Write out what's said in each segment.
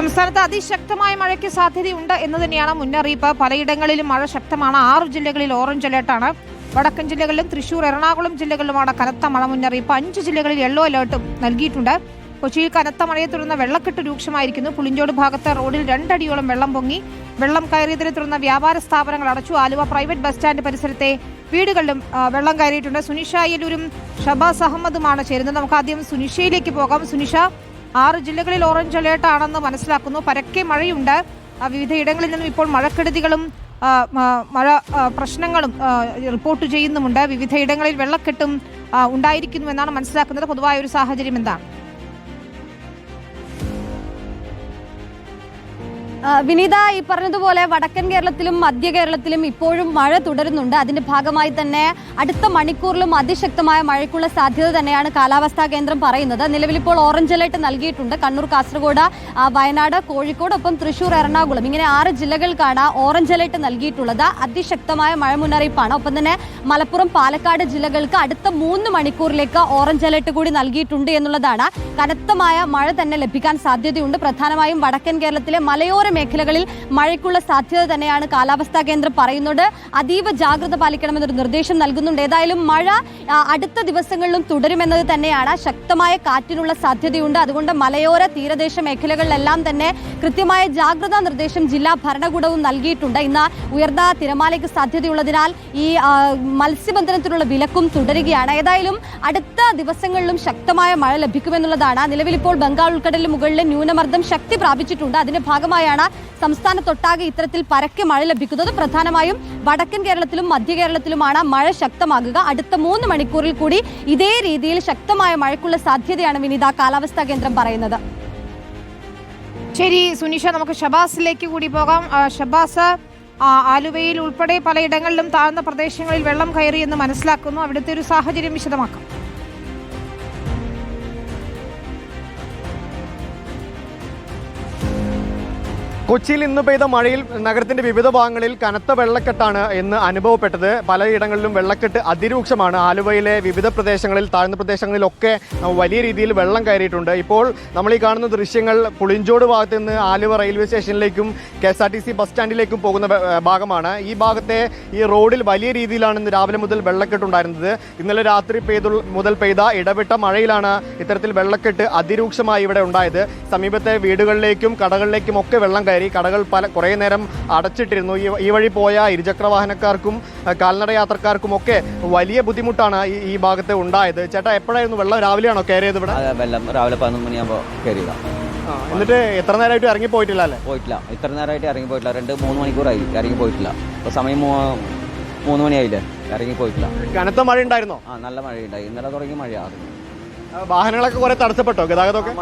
സംസ്ഥാനത്ത് അതിശക്തമായ മഴയ്ക്ക് സാധ്യതയുണ്ട് എന്ന് തന്നെയാണ് മുന്നറിയിപ്പ്. പലയിടങ്ങളിലും മഴ ശക്തമാണ്. ആറ് ജില്ലകളിൽ ഓറഞ്ച് അലേർട്ടാണ് വടക്കൻ ജില്ലകളിലും തൃശൂർ എറണാകുളം ജില്ലകളിലുമാണ് കനത്ത മഴ മുന്നറിയിപ്പ്. അഞ്ച് ജില്ലകളിൽ യെല്ലോ അലേർട്ടും നൽകിയിട്ടുണ്ട്. കൊച്ചിയിൽ കനത്ത മഴയെ തുടർന്ന് വെള്ളക്കെട്ട് രൂക്ഷമായിരിക്കുന്നു. പുളിഞ്ചോട് ഭാഗത്ത് റോഡിൽ രണ്ടടിയോളം വെള്ളം പൊങ്ങി വെള്ളം കയറിയതിനെ തുടർന്ന് വ്യാപാര സ്ഥാപനങ്ങൾ അടച്ചു. ആലുവ പ്രൈവറ്റ് ബസ് സ്റ്റാൻഡ് പരിസരത്തെ വീടുകളിലും വെള്ളം കയറിയിട്ടുണ്ട്. സുനിഷ അയ്യലൂരും ഷബാസ് അഹമ്മദുമാണ് ചേരുന്നത്. നമുക്ക് ആദ്യം സുനിഷയിലേക്ക് പോകാം. സുനിഷ ആറ് ജില്ലകളിൽ ഓറഞ്ച് അലേർട്ട് ആണെന്ന് മനസ്സിലാക്കുന്നു. പരക്കെ മഴയുണ്ട്. വിവിധ ഇടങ്ങളിൽ നിന്നും ഇപ്പോൾ മഴക്കെടുതികളും മഴ പ്രശ്നങ്ങളും റിപ്പോർട്ട് ചെയ്യുന്നുമുണ്ട്. വിവിധ ഇടങ്ങളിൽ വെള്ളക്കെട്ടും ഉണ്ടായിരിക്കുന്നു എന്നാണ് മനസ്സിലാക്കുന്നത്. പൊതുവായ ഒരു സാഹചര്യം എന്താണ്? വിനീത ഈ പറഞ്ഞതുപോലെ വടക്കൻ കേരളത്തിലും മധ്യ കേരളത്തിലും ഇപ്പോഴും മഴ തുടരുന്നുണ്ട്. അതിന്റെ ഭാഗമായി തന്നെ അടുത്ത മണിക്കൂറിലും അതിശക്തമായ മഴയ്ക്കുള്ള സാധ്യത തന്നെയാണ് കാലാവസ്ഥാ കേന്ദ്രം പറയുന്നത്. നിലവിൽ ഇപ്പോൾ ഓറഞ്ച് അലേർട്ട് നൽകിയിട്ടുണ്ട്. കണ്ണൂർ കാസർഗോഡ് വയനാട് കോഴിക്കോട് ഒപ്പം തൃശൂർ എറണാകുളം. ഇങ്ങനെ ആറ് ജില്ലകൾക്കാണ് ഓറഞ്ച് അലേർട്ട് നൽകിയിട്ടുള്ളത്. അതിശക്തമായ മഴ മുന്നറിയിപ്പാണ്. ഒപ്പം തന്നെ മലപ്പുറം പാലക്കാട് ജില്ലകൾക്ക് അടുത്ത മൂന്ന് മണിക്കൂറിലേക്ക് ഓറഞ്ച് അലേർട്ട് കൂടി നൽകിയിട്ടുണ്ട് എന്നുള്ളതാണ് കനത്തമായ മഴ തന്നെ ലഭിക്കാൻ സാധ്യതയുണ്ട്. പ്രധാനമായും വടക്കൻ കേരളത്തിലെ മലയോര മേഖലകളിൽ മഴയ്ക്കുള്ള സാധ്യത തന്നെയാണ് കാലാവസ്ഥാ കേന്ദ്രം പറയുന്നത്. അതീവ ജാഗ്രത പാലിക്കണമെന്നൊരു നിർദ്ദേശം നൽകുന്നുണ്ട്. ഏതായാലും മഴ അടുത്ത ദിവസങ്ങളിലും തുടരുമെന്നത് തന്നെയാണ് ശക്തമായ കാറ്റിനുള്ള സാധ്യതയുണ്ട്. അതുകൊണ്ട് മലയോര തീരദേശ മേഖലകളിലെല്ലാം തന്നെ കൃത്യമായ ജാഗ്രതാ നിർദ്ദേശം ജില്ലാ ഭരണകൂടവും നൽകിയിട്ടുണ്ട്. ഇന്ന് ഉയർന്ന തിരമാലയ്ക്ക് സാധ്യതയുള്ളതിനാൽ ഈ മത്സ്യബന്ധനത്തിനുള്ള വിലക്കും തുടരുകയാണ്. ഏതായാലും അടുത്ത ദിവസങ്ങളിലും ശക്തമായ മഴ ലഭിക്കുമെന്നുള്ളതാണ്. നിലവിൽ ഇപ്പോൾ ബംഗാൾ ഉൾക്കടലിന് മുകളിൽ ന്യൂനമർദ്ദം ശക്തി പ്രാപിച്ചിട്ടുണ്ട്. അതിന്റെ ഭാഗമായാണ് സംസ്ഥാനത്തൊട്ടാകെ ഇത്തരത്തിൽ പരക്കെ മഴ ലഭിക്കുന്നത്. പ്രധാനമായും വടക്കൻ കേരളത്തിലും മധ്യ കേരളത്തിലുമാണ് മഴ ശക്തമാകുക. അടുത്ത മൂന്ന് മണിക്കൂറിൽ കൂടി ഇതേ രീതിയിൽ ശക്തമായ മഴയ്ക്കുള്ള സാധ്യതയാണ് വിനീത കാലാവസ്ഥാ കേന്ദ്രം പറയുന്നത്. ശരി സുനിഷ നമുക്ക് ഷബാസിലേക്ക് കൂടി പോകാം. ഷബാസ് ആലുവയിൽ ഉൾപ്പെടെ പലയിടങ്ങളിലും താഴ്ന്ന പ്രദേശങ്ങളിൽ വെള്ളം കയറിയെന്ന് മനസ്സിലാക്കുന്നു. അവിടുത്തെ ഒരു സാഹചര്യം വിശദമാക്കാം. കൊച്ചിയിൽ ഇന്ന് പെയ്ത മഴയിൽ നഗരത്തിന്റെ വിവിധ ഭാഗങ്ങളിൽ കനത്ത വെള്ളക്കെട്ടാണ് ഇന്ന് അനുഭവപ്പെട്ടത്. പലയിടങ്ങളിലും വെള്ളക്കെട്ട് അതിരൂക്ഷമാണ്. ആലുവയിലെ വിവിധ പ്രദേശങ്ങളിൽ താഴ്ന്ന പ്രദേശങ്ങളിലൊക്കെ വലിയ രീതിയിൽ വെള്ളം കയറിയിട്ടുണ്ട്. ഇപ്പോൾ നമ്മൾ ഈ കാണുന്ന ദൃശ്യങ്ങൾ പുളിഞ്ചോട് ഭാഗത്ത് നിന്ന് Aluva railway സ്റ്റേഷനിലേക്കും K S R T C bus സ്റ്റാൻഡിലേക്കും പോകുന്ന ഭാഗമാണ്. ഈ ഭാഗത്തെ ഈ റോഡിൽ വലിയ രീതിയിലാണ് ഇന്ന് രാവിലെ മുതൽ വെള്ളക്കെട്ടുണ്ടായിരുന്നത് ഇന്നലെ രാത്രി പെയ്തു മുതൽ പെയ്ത ഇടവിട്ട മഴയിലാണ് ഇത്തരത്തിൽ വെള്ളക്കെട്ട് അതിരൂക്ഷമായി ഇവിടെ ഉണ്ടായത്. സമീപത്തെ വീടുകളിലേക്കും കടകളിലേക്കും ഒക്കെ വെള്ളം കയറി കടകൾ പല കുറേ നേരം അടച്ചിട്ടിരുന്നു. ഈ ഈ വഴി പോയ ഇരുചക്ര വാഹനക്കാർക്കും കാൽനട യാത്രക്കാർക്കും ഒക്കെ വലിയ ബുദ്ധിമുട്ടാണ് ഈ ഈ ഭാഗത്ത് ഉണ്ടായത്. ചേട്ടാ എപ്പോഴായിരുന്നു വെള്ളം? രാവിലെയാണോ കയറിയത് ഇവിടെ? വെള്ളം രാവിലെ പതിനൊന്ന് മണിയാകുമ്പോൾ കയറിയതാ. ആ, എന്നിട്ട് എത്ര നേരമായിട്ട് ഇറങ്ങി പോയിട്ടില്ല അല്ലേ? പോയിട്ടില്ല. ഇത്ര നേരമായിട്ട് ഇറങ്ങി പോയിട്ടില്ല. രണ്ട് മൂന്ന് മണിക്കൂറായി ഇറങ്ങി പോയിട്ടില്ല. ഇപ്പോൾ സമയം മൂന്ന് മണിയായില്ലേ? ഇറങ്ങി പോയിട്ടില്ല. കനത്ത മഴ ഉണ്ടായിരുന്നോ ആ നല്ല മഴയുണ്ടായി. ഇന്നലെ തുടങ്ങി ആ, വാഹനങ്ങളൊക്കെ കുറെ തടസ്സപ്പെട്ടോ? ഗതാഗതമൊക്കെ?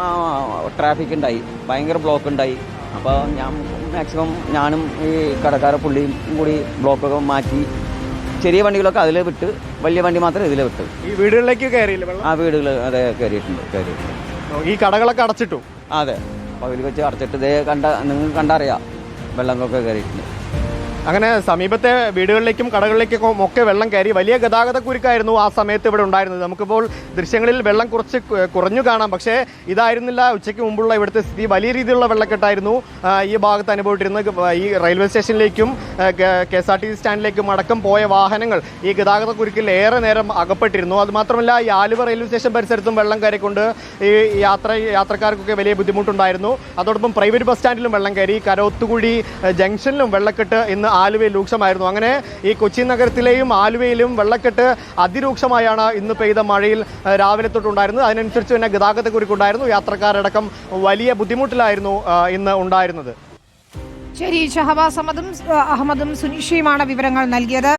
ട്രാഫിക് ഉണ്ടായി ഭയങ്കര ബ്ലോക്ക് ഉണ്ടായി അപ്പോൾ ഞാൻ മാക്സിമം ഞാനും ഈ കടക്കാര പുള്ളിയും കൂടി ബ്ലോക്കൊക്കെ മാറ്റി ചെറിയ വണ്ടികളൊക്കെ അതിൽ വിട്ട് വലിയ വണ്ടി മാത്രം ഇതിൽ വിട്ട്. ഈ വീടുകളിലേക്ക് കയറിയില്ല ആ വീടുകൾ അതെ കയറിയിട്ടുണ്ട് കയറിയിട്ടുണ്ട് ഈ കടകളൊക്കെ അടച്ചിട്ടു? അതെ. പകുതി വെച്ച് അടച്ചിട്ട് ഇതേ കണ്ട നിങ്ങൾ കണ്ടറിയാം. വെള്ളമൊക്കെ കയറിയിട്ടുണ്ട് അങ്ങനെ സമീപത്തെ വീടുകളിലേക്കും കടകളിലേക്കും ഒക്കെ വെള്ളം കയറി വലിയ ഗതാഗത കുരുക്കായിരുന്നു ആ സമയത്ത് ഇവിടെ ഉണ്ടായിരുന്നത്. നമുക്കിപ്പോൾ ദൃശ്യങ്ങളിൽ വെള്ളം കുറച്ച് കുറഞ്ഞു കാണാം. പക്ഷേ ഇതായിരുന്നില്ല. ഉച്ചയ്ക്ക് മുമ്പുള്ള ഇവിടുത്തെ സ്ഥിതി വലിയ രീതിയിലുള്ള വെള്ളക്കെട്ടായിരുന്നു. ഈ ഭാഗത്ത് അനുഭവപ്പെട്ടിരുന്നത് ഈ railway സ്റ്റേഷനിലേക്കും K S R T C സ്റ്റാൻഡിലേക്കും അടക്കം പോയ വാഹനങ്ങൾ ഈ ഗതാഗത കുരുക്കിൽ ഏറെ നേരം അകപ്പെട്ടിരുന്നു. അതുമാത്രമല്ല ഈ ആലുവ റെയിൽവേ സ്റ്റേഷൻ പരിസരത്തും വെള്ളം കയറിക്കൊണ്ട് ഈ യാത്ര യാത്രക്കാർക്കൊക്കെ വലിയ ബുദ്ധിമുട്ടുണ്ടായിരുന്നു. അതോടൊപ്പം പ്രൈവറ്റ് ബസ് സ്റ്റാൻഡിലും വെള്ളം കയറി. കരോത്തുകുഴി ജംഗ്ഷനിലും വെള്ളക്കെട്ട് ഇന്ന് ആലുവയിൽ രൂക്ഷമായിരുന്നു. അങ്ങനെ ഈ കൊച്ചി നഗരത്തിലെയും ആലുവയിലും വെള്ളക്കെട്ട് അതിരൂക്ഷമായാണ് ഇന്ന് പെയ്ത മഴയിൽ രാവിലെ തൊട്ടുണ്ടായിരുന്നത്. അതിനനുസരിച്ച് തന്നെ ഗതാഗത കുരുക്കുണ്ടായിരുന്നു. യാത്രക്കാരടക്കം വലിയ ബുദ്ധിമുട്ടിലായിരുന്നു ഇന്ന് ഉണ്ടായിരുന്നത്. ശരി ഷഹബാസ് അഹമ്മദും അഹമ്മദും സുനിഷയുമാണ് വിവരങ്ങൾ നൽകിയത്.